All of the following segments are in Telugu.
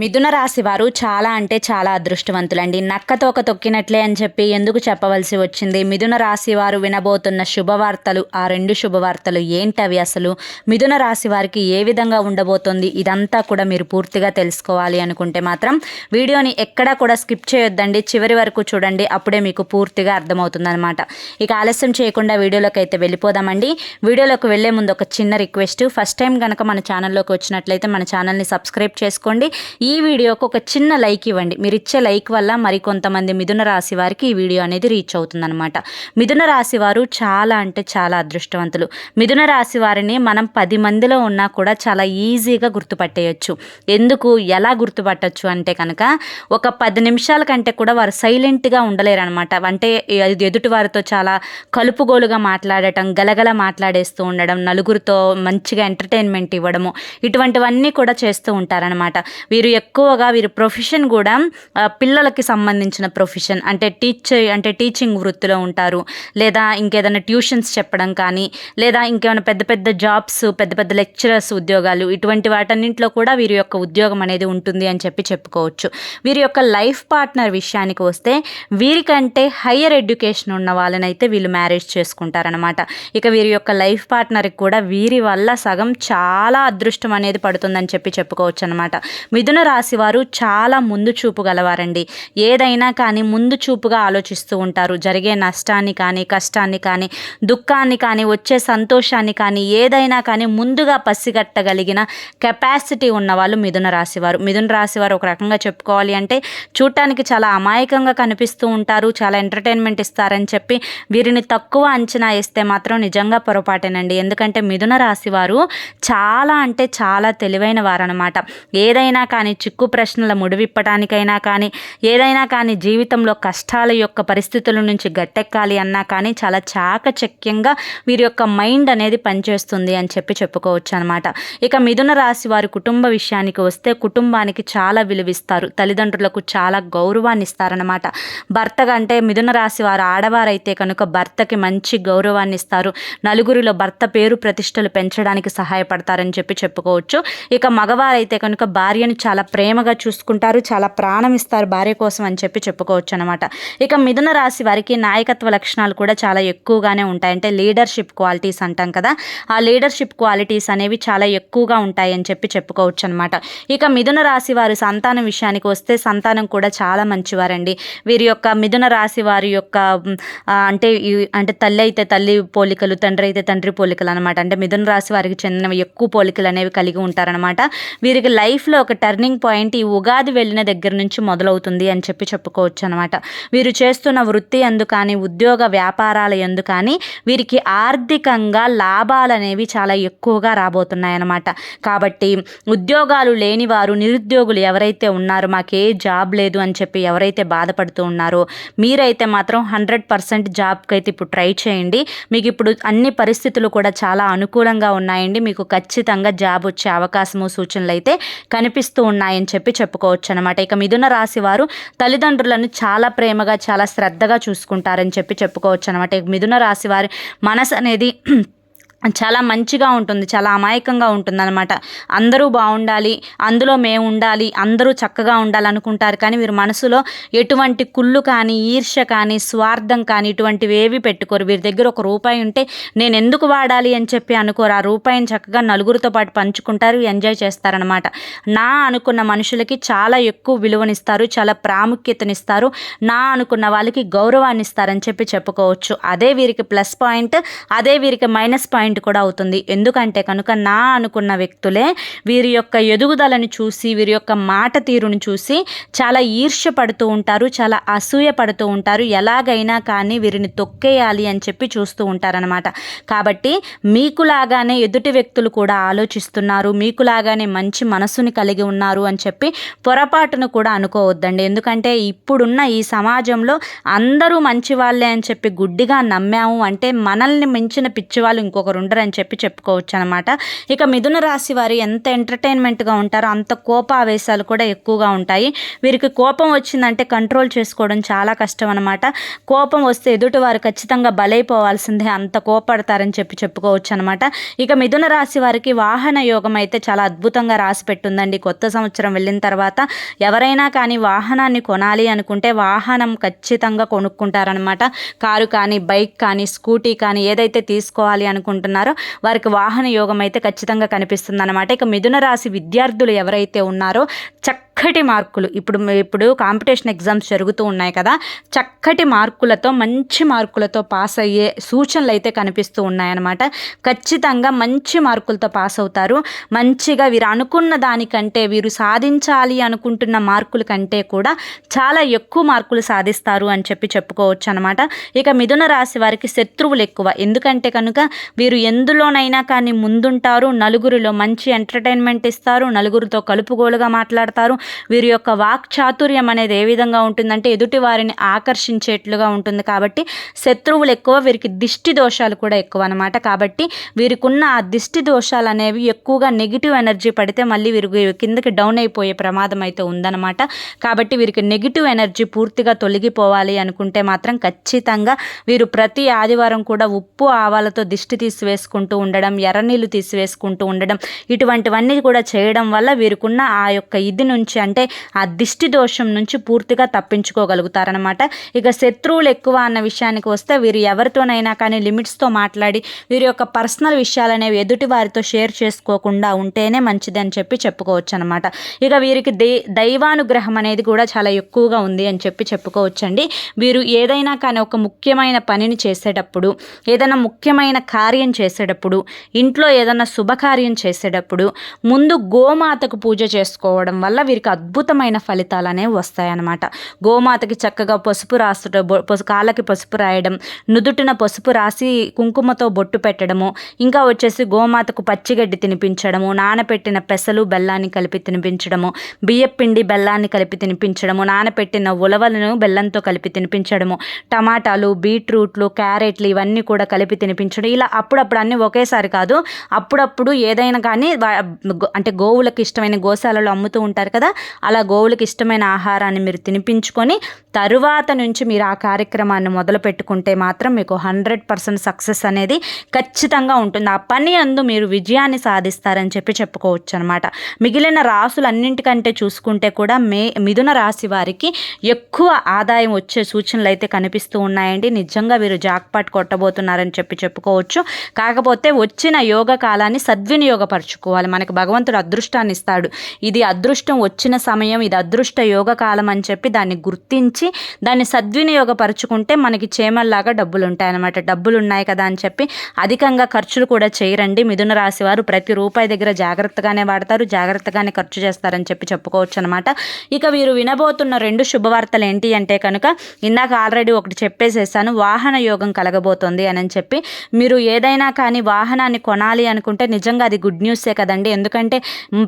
మిథున రాశి వారు చాలా అంటే చాలా అదృష్టవంతులండి. నక్కతోక తొక్కినట్లే అని చెప్పి ఎందుకు చెప్పవలసి వచ్చింది? మిథున రాశి వారు వినబోతున్న శుభవార్తలు ఆ రెండు శుభవార్తలు ఏంటవి అసలు? మిథున రాశి వారికి ఏ విధంగా ఉండబోతోంది? ఇదంతా కూడా మీరు పూర్తిగా తెలుసుకోవాలి అనుకుంటే మాత్రం వీడియోని ఎక్కడా కూడా స్కిప్ చేయొద్దండి. చివరి వరకు చూడండి అప్పుడే మీకు పూర్తిగా అర్థమవుతుంది అనమాట ఇక ఆలస్యం చేయకుండా వీడియోలోకి అయితే వెళ్ళిపోదామండి. వీడియోలోకి వెళ్ళే ముందు ఒక చిన్న రిక్వెస్ట్. ఫస్ట్ టైం కనుక మన ఛానల్లోకి వచ్చినట్లయితే మన ఛానల్ని సబ్స్క్రైబ్ చేసుకోండి. ఈ వీడియోకి ఒక చిన్న లైక్ ఇవ్వండి. మీరు ఇచ్చే లైక్ వల్ల మరికొంతమంది మిథున రాశి వారికి ఈ వీడియో అనేది రీచ్ అవుతుందన్నమాట. మిథున రాశి వారు చాలా అంటే చాలా అదృష్టవంతులు. మిథున రాశి వారిని మనం పది మందిలో ఉన్నా కూడా చాలా ఈజీగా గుర్తుపట్టేయచ్చు. ఎందుకు? ఎలా గుర్తుపట్టచ్చు అంటే కనుక ఒక పది నిమిషాల కంటే కూడా వారు సైలెంట్గా ఉండలేరు అనమాట అంటే ఎదుటి వారితో చాలా కలుపుగోలుగా మాట్లాడటం గలగల మాట్లాడేస్తూ ఉండడం నలుగురితో మంచిగా ఎంటర్టైన్మెంట్ ఇవ్వడము ఇటువంటివన్నీ కూడా చేస్తూ ఉంటారనమాట వీరు ఎక్కువగా వీరి ప్రొఫెషన్ కూడా పిల్లలకి సంబంధించిన ప్రొఫెషన్ అంటే టీచ్ అంటే టీచింగ్ వృత్తిలో ఉంటారు. లేదా ఇంకేదైనా ట్యూషన్స్ చెప్పడం కానీ లేదా ఇంకేమైనా పెద్ద పెద్ద జాబ్స్ పెద్ద పెద్ద లెక్చరర్స్ ఉద్యోగాలు ఇటువంటి వాటన్నింటిలో కూడా వీరి యొక్క ఉద్యోగం అనేది ఉంటుంది అని చెప్పి చెప్పుకోవచ్చు. వీరి యొక్క లైఫ్ పార్ట్నర్ విషయానికి వస్తే వీరికంటే హయ్యర్ ఎడ్యుకేషన్ ఉన్న వాళ్ళనైతే వీళ్ళు మ్యారేజ్ చేసుకుంటారనమాట ఇక వీరి యొక్క లైఫ్ పార్ట్నర్కి కూడా వీరి వల్ల సగం చాలా అదృష్టం అనేది పడుతుందని చెప్పి చెప్పుకోవచ్చు అనమాట మిథున రాశి వారు చాలా ముందు చూపు గలవారండి. ఏదైనా కానీ ముందు చూపుగా ఆలోచిస్తూ ఉంటారు. జరిగే నష్టాన్ని కానీ కష్టాన్ని కానీ దుఃఖాన్ని కానీ వచ్చే సంతోషాన్ని కానీ ఏదైనా కానీ ముందుగా పసిగట్టగలిగిన కెపాసిటీ ఉన్నవాళ్ళు మిథున రాశివారు మిథున రాశివారు ఒక రకంగా చెప్పుకోవాలి అంటే చూడటానికి చాలా అమాయకంగా కనిపిస్తూ ఉంటారు. చాలా ఎంటర్టైన్మెంట్ ఇస్తారని చెప్పి వీరిని తక్కువ అంచనా వేస్తే మాత్రం నిజంగా పొరపాటేనండి. ఎందుకంటే మిథున రాశి వారు చాలా అంటే చాలా తెలివైన వారనమాట ఏదైనా కానీ చిక్కు ప్రశ్నల ముడివిప్పటానికైనా కానీ ఏదైనా కానీ జీవితంలో కష్టాల యొక్క పరిస్థితుల నుంచి గట్టెక్కాలి అన్నా కానీ చాలా చాకచక్యంగా వీరి యొక్క మైండ్ అనేది పనిచేస్తుంది అని చెప్పి చెప్పుకోవచ్చు అనమాట ఇక మిథున రాశి వారి కుటుంబ విషయానికి వస్తే కుటుంబానికి చాలా విలువిస్తారు. తల్లిదండ్రులకు చాలా గౌరవాన్ని ఇస్తారనమాట భర్త అంటే మిథున రాశి వారు ఆడవారైతే కనుక భర్తకి మంచి గౌరవాన్ని ఇస్తారు. నలుగురిలో భర్త పేరు ప్రతిష్టలు పెంచడానికి సహాయపడతారని చెప్పి చెప్పుకోవచ్చు. ఇక మగవారైతే కనుక భార్యను చాలా చాలా ప్రేమగా చూసుకుంటారు చాలా ప్రాణం ఇస్తారు భార్య కోసం అని చెప్పి చెప్పుకోవచ్చు అనమాట ఇక మిథున రాశి వారికి నాయకత్వ లక్షణాలు కూడా చాలా ఎక్కువగానే ఉంటాయి. అంటే లీడర్షిప్ క్వాలిటీస్ అంటాం కదా ఆ లీడర్షిప్ క్వాలిటీస్ అనేవి చాలా ఎక్కువగా ఉంటాయి అని చెప్పి చెప్పుకోవచ్చు అనమాట ఇక మిథున రాశి వారు సంతానం విషయానికి వస్తే సంతానం కూడా చాలా మంచివారండి. వీరి యొక్క మిథున రాశి వారి యొక్క అంటే అంటే తల్లి అయితే తల్లి పోలికలు తండ్రి అయితే తండ్రి పోలికలు అనమాట అంటే మిథున రాశి వారికి చెందినవి ఎక్కువ పోలికలు అనేవి కలిగి ఉంటారనమాట వీరికి లైఫ్లో ఒక టర్నింగ్ పాయింట్ ఈ ఉగాది వెళ్ళిన దగ్గర నుంచి మొదలవుతుంది అని చెప్పి చెప్పుకోవచ్చు అనమాట వీరు చేస్తున్న వృత్తి ఎందు కానీ ఉద్యోగ వ్యాపారాల ఎందు కానీ వీరికి ఆర్థికంగా లాభాలు అనేవి చాలా ఎక్కువగా రాబోతున్నాయన్నమాట. కాబట్టి ఉద్యోగాలు లేని వారు నిరుద్యోగులు ఎవరైతే ఉన్నారో మాకే జాబ్ లేదు అని చెప్పి ఎవరైతే బాధపడుతూ ఉన్నారో మీరైతే మాత్రం హండ్రెడ్ పర్సెంట్ జాబ్కి అయితే ఇప్పుడు ట్రై చేయండి. మీకు ఇప్పుడు అన్ని పరిస్థితులు కూడా చాలా అనుకూలంగా ఉన్నాయండి. మీకు ఖచ్చితంగా జాబ్ వచ్చే అవకాశము సూచనలు అయితే కనిపిస్తూ ఉన్నాయని చెప్పి చెప్పుకోవచ్చు అనమాట ఇక మిథున రాశి వారు తల్లిదండ్రులను చాలా ప్రేమగా చాలా శ్రద్ధగా చూసుకుంటారని చెప్పి చెప్పుకోవచ్చు అనమాట మిథున రాశి వారి మనసు అనేది చాలా మంచిగా ఉంటుంది చాలా అమాయకంగా ఉంటుంది అనమాట అందరూ బాగుండాలి అందులో మేము ఉండాలి అందరూ చక్కగా ఉండాలి అనుకుంటారు కానీ వీరు మనసులో ఎటువంటి కుళ్ళు కానీ ఈర్ష్య కానీ స్వార్థం కానీ ఇటువంటివి ఏవి పెట్టుకోరు. వీరి దగ్గర ఒక రూపాయి ఉంటే నేను ఎందుకు వాడాలి అని చెప్పి అనుకోరు. ఆ రూపాయిని చక్కగా నలుగురితో పాటు పంచుకుంటారు ఎంజాయ్ చేస్తారనమాట నా అనుకున్న మనుషులకి చాలా ఎక్కువ విలువనిస్తారు చాలా ప్రాముఖ్యతనిస్తారు. నా అనుకున్న వాళ్ళకి గౌరవాన్ని ఇస్తారని చెప్పి చెప్పుకోవచ్చు. అదే వీరికి ప్లస్ పాయింట్ అదే వీరికి మైనస్ పాయింట్ పాయింట్ కూడా అవుతుంది. ఎందుకంటే కనుక నా అనుకున్న వ్యక్తులే వీరి యొక్క ఎదుగుదలను చూసి వీరి యొక్క మాట తీరును చూసి చాలా ఈర్ష్య పడుతూ ఉంటారు చాలా అసూయ పడుతూ ఉంటారు. ఎలాగైనా కానీ వీరిని తొక్కేయాలి అని చెప్పి చూస్తూ ఉంటారనమాట కాబట్టి మీకులాగానే ఎదుటి వ్యక్తులు కూడా ఆలోచిస్తున్నారు మీకులాగానే మంచి మనసుని కలిగి ఉన్నారు అని చెప్పి పొరపాటును కూడా అనుకోవద్దండి. ఎందుకంటే ఇప్పుడున్న ఈ సమాజంలో అందరూ మంచి వాళ్ళే అని చెప్పి గుడ్డిగా నమ్మాము అంటే మనల్ని మించిన పిచ్చి వాళ్ళు ఇంకొకరు వారు ఉండరని చెప్పి చెప్పుకోవచ్చు అనమాట ఇక మిథున రాశి వారు ఎంత ఎంటర్టైన్మెంట్గా ఉంటారో అంత కోపావేశాలు కూడా ఎక్కువగా ఉంటాయి. వీరికి కోపం వచ్చిందంటే కంట్రోల్ చేసుకోవడం చాలా కష్టం అనమాట కోపం వస్తే ఎదుటి వారు ఖచ్చితంగా బలైపోవాల్సిందే అంత కోపడతారని చెప్పి చెప్పుకోవచ్చు అనమాట ఇక మిథున రాశి వారికి వాహన యోగం అయితే చాలా అద్భుతంగా రాసి పెట్టుందండి. కొత్త సంవత్సరం వెళ్ళిన తర్వాత ఎవరైనా కానీ వాహనాన్ని కొనాలి అనుకుంటే వాహనం ఖచ్చితంగా కొనుక్కుంటారనమాట. కారు కానీ బైక్ కానీ స్కూటీ కానీ ఏదైతే తీసుకోవాలి అనుకుంటున్నారో వారికి వాహన యోగం అయితే ఖచ్చితంగా కనిపిస్తుంది అనమాట ఇక మిథున రాశి విద్యార్థులు ఎవరైతే ఉన్నారో చక్క చక్కటి మార్కులు. ఇప్పుడు ఇప్పుడు కాంపిటీషన్ ఎగ్జామ్స్ జరుగుతూ ఉన్నాయి కదా చక్కటి మార్కులతో మంచి మార్కులతో పాస్ అయ్యే సూచనలు అయితే కనిపిస్తూ ఉన్నాయన్నమాట. ఖచ్చితంగా మంచి మార్కులతో పాస్ అవుతారు. మంచిగా వీరు అనుకున్న దానికంటే వీరు సాధించాలి అనుకుంటున్న మార్కుల కంటే కూడా చాలా ఎక్కువ మార్కులు సాధిస్తారు అని చెప్పి చెప్పుకోవచ్చు అనమాట ఇక మిథున రాశి వారికి శత్రువులు ఎక్కువ. ఎందుకంటే కనుక వీరు ఎందులోనైనా కానీ ముందుంటారు నలుగురిలో మంచి ఎంటర్టైన్మెంట్ ఇస్తారు నలుగురితో కలుపుగోలుగా మాట్లాడతారు వీరి యొక్క వాక్ చాతుర్యం అనేది ఏ విధంగా ఉంటుందంటే ఎదుటి వారిని ఆకర్షించేట్లుగా ఉంటుంది కాబట్టి శత్రువులు ఎక్కువ వీరికి దిష్టి దోషాలు కూడా ఎక్కువ అనమాట కాబట్టి వీరికున్న ఆ దిష్టి దోషాలు అనేవి ఎక్కువగా నెగిటివ్ ఎనర్జీ పడితే మళ్ళీ వీరు కిందకి డౌన్ అయిపోయే ప్రమాదం అయితే ఉందన్నమాట. కాబట్టి వీరికి నెగిటివ్ ఎనర్జీ పూర్తిగా తొలగిపోవాలి అనుకుంటే మాత్రం ఖచ్చితంగా వీరు ప్రతి ఆదివారం కూడా ఉప్పు ఆవాలతో దిష్టి తీసివేసుకుంటూ ఉండడం ఎర్రనీళ్ళు తీసివేసుకుంటూ ఉండడం ఇటువంటివన్నీ కూడా చేయడం వల్ల వీరికున్న ఆ యొక్క ఇది నుంచి అంటే ఆ దిష్టి దోషం నుంచి పూర్తిగా తప్పించుకోగలుగుతారనమాట ఇక శత్రువులు ఎక్కువ అన్న విషయానికి వస్తే వీరు ఎవరితోనైనా కానీ లిమిట్స్తో మాట్లాడి వీరి యొక్క పర్సనల్ విషయాలు అనేవి ఎదుటి వారితో షేర్ చేసుకోకుండా ఉంటేనే మంచిది అని చెప్పి చెప్పుకోవచ్చు అనమాట ఇక వీరికి దే దైవానుగ్రహం అనేది కూడా చాలా ఎక్కువగా ఉంది అని చెప్పి చెప్పుకోవచ్చండి. వీరు ఏదైనా కానీ ఒక ముఖ్యమైన పనిని చేసేటప్పుడు ఏదైనా ముఖ్యమైన కార్యం చేసేటప్పుడు ఇంట్లో ఏదైనా శుభకార్యం చేసేటప్పుడు ముందు గోమాతకు పూజ చేసుకోవడం వల్ల వీరికి అద్భుతమైన ఫలితాలు అనేవి వస్తాయన్నమాట. గోమాతకి చక్కగా పసుపు రాసుట పసు కాళ్ళకి పసుపు రాయడం నుదుటిన పసుపు రాసి కుంకుమతో బొట్టు పెట్టడము ఇంకా వచ్చేసి గోమాతకు పచ్చిగడ్డి తినిపించడము నానపెట్టిన పెసలు బెల్లాన్ని కలిపి తినిపించడము బియ్యపిండి బెల్లాన్ని కలిపి తినిపించడము నానపెట్టిన ఉలవలను బెల్లంతో కలిపి తినిపించడము టమాటాలు బీట్రూట్లు క్యారెట్లు ఇవన్నీ కూడా కలిపి తినిపించడం. ఇలా అప్పుడప్పుడు అన్నీ ఒకేసారి కాదు అప్పుడప్పుడు ఏదైనా కానీ అంటే గోవులకు ఇష్టమైన గోశాలలో అమ్ముతూ ఉంటారు కదా అలా గోవులకు ఇష్టమైన ఆహారాన్ని మీరు తినిపించుకొని తరువాత నుంచి మీరు ఆ కార్యక్రమాన్ని మొదలు పెట్టుకుంటే మాత్రం మీకు హండ్రెడ్ పర్సెంట్ సక్సెస్ అనేది ఖచ్చితంగా ఉంటుంది. ఆ పని అందు మీరు విజయాన్ని సాధిస్తారని చెప్పి చెప్పుకోవచ్చు అనమాట మిగిలిన రాసులన్నింటికంటే చూసుకుంటే కూడా మే మిథున రాశి వారికి ఎక్కువ ఆదాయం వచ్చే సూచనలు అయితే కనిపిస్తూ ఉన్నాయండి. నిజంగా వీరు జాక్పాట్ కొట్టబోతున్నారని చెప్పి చెప్పుకోవచ్చు. కాకపోతే వచ్చిన యోగ కాలాన్ని సద్వినియోగపరచుకోవాలి. మనకు భగవంతుడు అదృష్టాన్ని ఇస్తాడు ఇది అదృష్టం వచ్చిన సమయం ఇది అదృష్ట యోగ కాలం అని చెప్పి దాన్ని గుర్తించి దాన్ని సద్వినియోగపరుచుకుంటే మనకి చేమల్లాగా డబ్బులు ఉంటాయి అన్నమాట డబ్బులు ఉన్నాయి కదా అని చెప్పి అధికంగా ఖర్చులు కూడా చేయరండి. మిథున రాశి వారు ప్రతి రూపాయి దగ్గర జాగ్రత్తగానే వాడతారు జాగ్రత్తగానే ఖర్చు చేస్తారని చెప్పి చెప్పుకోవచ్చు అనమాట ఇక వీరు వినబోతున్న రెండు శుభవార్తలు ఏంటి అంటే కనుక ఇందాక ఆల్రెడీ ఒకటి చెప్పేసేసాను వాహన యోగం కలగబోతోంది అని చెప్పి. మీరు ఏదైనా కానీ వాహనాన్ని కొనాలి అనుకుంటే నిజంగా అది గుడ్ న్యూసే కదండి. ఎందుకంటే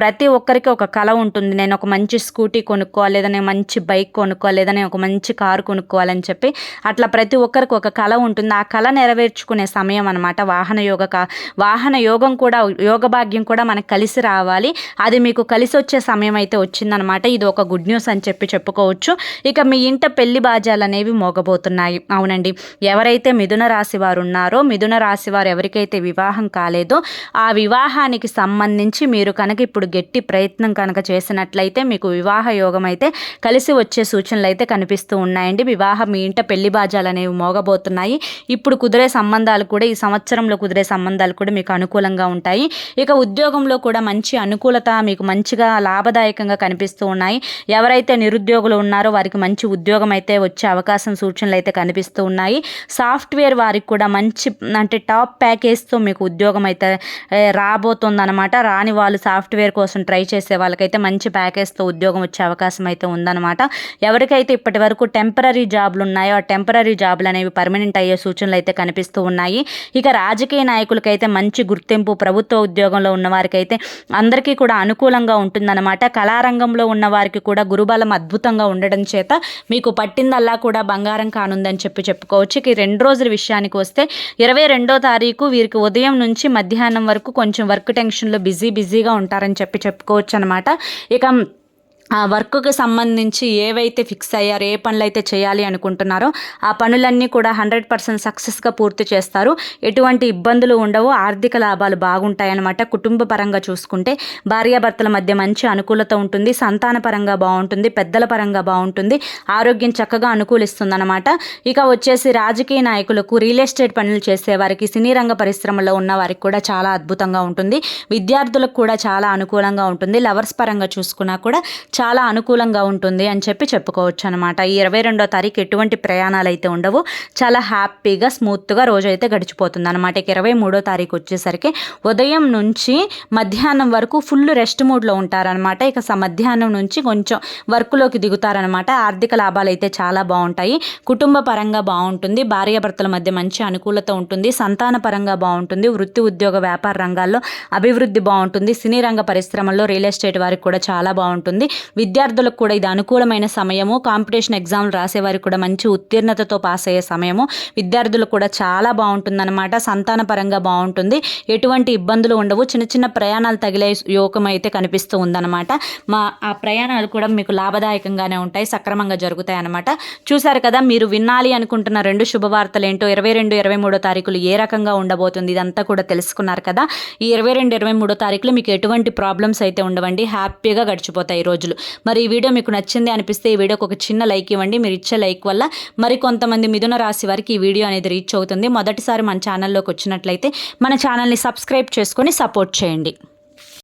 ప్రతి ఒక్కరికి ఒక కళ ఉంటుంది. నేను ఒక మంచి స్కూటీ కొనుక్కోవాలి లేదని మంచి బైక్ కొనుక్కోవాలి ఒక మంచి కారు కొనుక్కోవాలని చెప్పి అట్లా ప్రతి ఒక్కరికి ఒక కళ ఉంటుంది. ఆ కళ నెరవేర్చుకునే సమయం అనమాట వాహన యోగ వాహన యోగం కూడా యోగ భాగ్యం కూడా మనకు కలిసి రావాలి. అది మీకు కలిసి వచ్చే సమయం అయితే వచ్చిందనమాట ఇది ఒక గుడ్ న్యూస్ అని చెప్పి చెప్పుకోవచ్చు. ఇక మీ ఇంట పెళ్ళి బాజాలు అనేవి మోగబోతున్నాయి. అవునండి. ఎవరైతే మిథున రాశి వారు ఉన్నారో మిథున రాశి వారు ఎవరికైతే వివాహం కాలేదో ఆ వివాహానికి సంబంధించి మీరు కనుక ఇప్పుడు గట్టి ప్రయత్నం కనుక చేసినట్లయితే మీకు వివాహ యోగం అయితే కలిసి వచ్చే సూచనలు అయితే కనిపిస్తూ ఉన్నాయండి. వివాహం మీ ఇంట పెళ్ళి బాజాలు అనేవి మోగబోతున్నాయి. ఇప్పుడు కుదిరే సంబంధాలు కూడా ఈ సంవత్సరంలో కుదిరే సంబంధాలు కూడా మీకు అనుకూలంగా ఉంటాయి. ఇక ఉద్యోగంలో కూడా మంచి అనుకూలత మీకు మంచిగా లాభదాయకంగా కనిపిస్తూ ఉన్నాయి. ఎవరైతే నిరుద్యోగులు ఉన్నారో వారికి మంచి ఉద్యోగం అయితే వచ్చే అవకాశం సూచనలు అయితే కనిపిస్తూ ఉన్నాయి. సాఫ్ట్వేర్ వారికి కూడా మంచి అంటే టాప్ ప్యాకేజ్తో మీకు ఉద్యోగం అయితే రాబోతుందన్నమాట. రాని వాళ్ళు సాఫ్ట్వేర్ కోసం ట్రై చేసే వాళ్ళకైతే మంచి ప్యాకేజ్ ప్యాకేజ్తో ఉద్యోగం వచ్చే అవకాశం అయితే ఉందన్నమాట. ఎవరికైతే ఇప్పటి వరకు టెంపరీ జాబ్లు ఉన్నాయో ఆ టెంపరీ జాబ్లు అనేవి పర్మనెంట్ అయ్యే సూచనలు అయితే కనిపిస్తూ ఉన్నాయి. ఇక రాజకీయ నాయకులకైతే మంచి గుర్తింపు ప్రభుత్వ ఉద్యోగంలో ఉన్నవారికైతే అందరికీ కూడా అనుకూలంగా ఉంటుందన్నమాట. కళారంగంలో ఉన్న వారికి కూడా గురుబలం అద్భుతంగా ఉండడం చేత మీకు పట్టిందల్లా కూడా బంగారం కానుందని చెప్పి చెప్పుకోవచ్చు. ఇక రెండు రోజుల విషయానికి వస్తే ఇరవై రెండో తారీఖు వీరికి ఉదయం నుంచి మధ్యాహ్నం వరకు కొంచెం వర్క్ టెన్షన్లో బిజీ బిజీగా ఉంటారని చెప్పి చెప్పుకోవచ్చు అనమాట ఇక ఆ వర్క్కి సంబంధించి ఏవైతే ఫిక్స్ అయ్యారు ఏ పనులు అయితే చేయాలి అనుకుంటున్నారో ఆ పనులన్నీ కూడా హండ్రెడ్ పర్సెంట్ సక్సెస్గా పూర్తి చేస్తారు. ఎటువంటి ఇబ్బందులు ఉండవు. ఆర్థిక లాభాలు బాగుంటాయన్నమాట. కుటుంబ పరంగా చూసుకుంటే భార్యాభర్తల మధ్య మంచి అనుకూలత ఉంటుంది. సంతాన పరంగా బాగుంటుంది. పెద్దల పరంగా బాగుంటుంది. ఆరోగ్యం చక్కగా అనుకూలిస్తుంది అనమాట ఇక వచ్చేసి రాజకీయ నాయకులకు రియల్ ఎస్టేట్ పనులు చేసేవారికి సినీ రంగ పరిశ్రమలో ఉన్న వారికి కూడా చాలా అద్భుతంగా ఉంటుంది. విద్యార్థులకు కూడా చాలా అనుకూలంగా ఉంటుంది. లవర్స్ పరంగా చూసుకున్నా కూడా చాలా అనుకూలంగా ఉంటుంది అని చెప్పి చెప్పుకోవచ్చు అనమాట ఈ ఇరవై రెండో తారీఖు ఎటువంటి ప్రయాణాలు అయితే ఉండవు. చాలా హ్యాపీగా స్మూత్గా రోజు అయితే గడిచిపోతుంది అనమాట ఇక ఇరవై మూడో తారీఖు వచ్చేసరికి ఉదయం నుంచి మధ్యాహ్నం వరకు ఫుల్ రెస్ట్ మూడ్లో ఉంటారనమాట ఇక స- మధ్యాహ్నం నుంచి కొంచెం వర్క్లోకి దిగుతారనమాట ఆర్థిక లాభాలు అయితే చాలా బాగుంటాయి. కుటుంబ పరంగా బాగుంటుంది. భార్యాభర్తల మధ్య మంచి అనుకూలత ఉంటుంది. సంతాన పరంగా బాగుంటుంది. వృత్తి ఉద్యోగ వ్యాపార రంగాల్లో అభివృద్ధి బాగుంటుంది. సినీ రంగ పరిశ్రమల్లో రియల్ ఎస్టేట్ వారికి కూడా చాలా బాగుంటుంది. విద్యార్థులకు కూడా ఇది అనుకూలమైన సమయము. కాంపిటీషన్ ఎగ్జామ్లు రాసేవారికి కూడా మంచి ఉత్తీర్ణతతో పాస్ అయ్యే సమయము. విద్యార్థులకు కూడా చాలా బాగుంటుందన్నమాట. సంతాన పరంగా బాగుంటుంది. ఎటువంటి ఇబ్బందులు ఉండవు. చిన్న చిన్న ప్రయాణాలు తగిలే యోగం అయితే కనిపిస్తూ ఉందన్నమాట. మా ఆ ప్రయాణాలు కూడా మీకు లాభదాయకంగానే ఉంటాయి. సక్రమంగా జరుగుతాయి అన్నమాట చూశారు కదా మీరు వినాలి అనుకుంటున్న రెండు శుభవార్తలు ఏంటో ఇరవై రెండు ఇరవై మూడో తారీఖులు ఏ రకంగా ఉండబోతుంది ఇదంతా కూడా తెలుసుకున్నారు కదా. ఈ ఇరవై రెండు ఇరవై మూడో తారీఖులో మీకు ఎటువంటి ప్రాబ్లమ్స్ అయితే ఉండవండి. హ్యాపీగా గడిచిపోతాయి ఈ రోజులు. మరి ఈ వీడియో మీకు నచ్చింది అనిపిస్తే ఈ వీడియోకి ఒక చిన్న లైక్ ఇవ్వండి. మీరు ఇచ్చే లైక్ వల్ల మరి కొంతమంది మిథున రాశి వారికి ఈ వీడియో అనేది రీచ్ అవుతుంది. మొదటిసారి మన ఛానల్లోకి వచ్చినట్లయితే మన ఛానల్ని సబ్స్క్రైబ్ చేసుకొని సపోర్ట్ చేయండి.